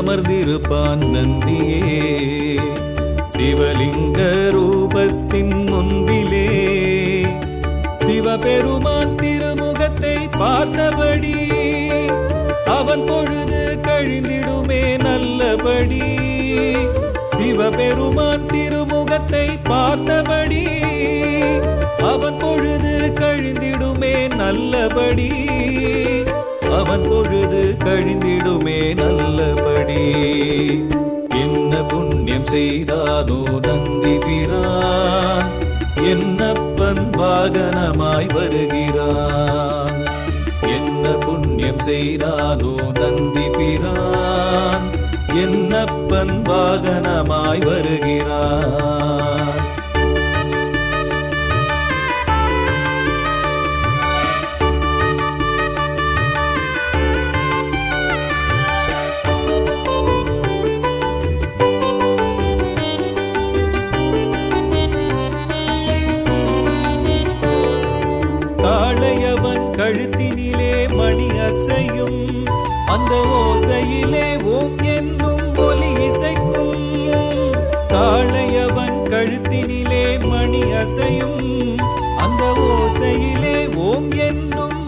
அமர்ந்திருப்பான் நந்தியே. சிவலிங்க ரூபத்தின் முன்பிலே. சிவபெருமான் திருமுகத்தை பார்த்தபடி அவன் பொழுது கழிந்திடுமே நல்லபடி. சிவபெருமான் திருமுகத்தை பார்த்தபடி அவன் பொழுது கழிந்திடுமே நல்லபடி. அவன் பொழுது கழிந்து செய்தானோ நந்தி பிரான்? என்னப்பன் வாகனமாய் வருகிறான்? என்ன புண்ணியம் செய்தானோ நந்தி பிரான்? என்னப்பன் வாகனமாய் வருகிறான்? கழுத்தினிலே மணி அசையும் அந்த ஓசையிலே ஓம் என்னும் ஒலி இசைக்கும். தாழையவன் கழுத்தினிலே மணி அசையும் அந்த ஓசையிலே ஓம் என்னும்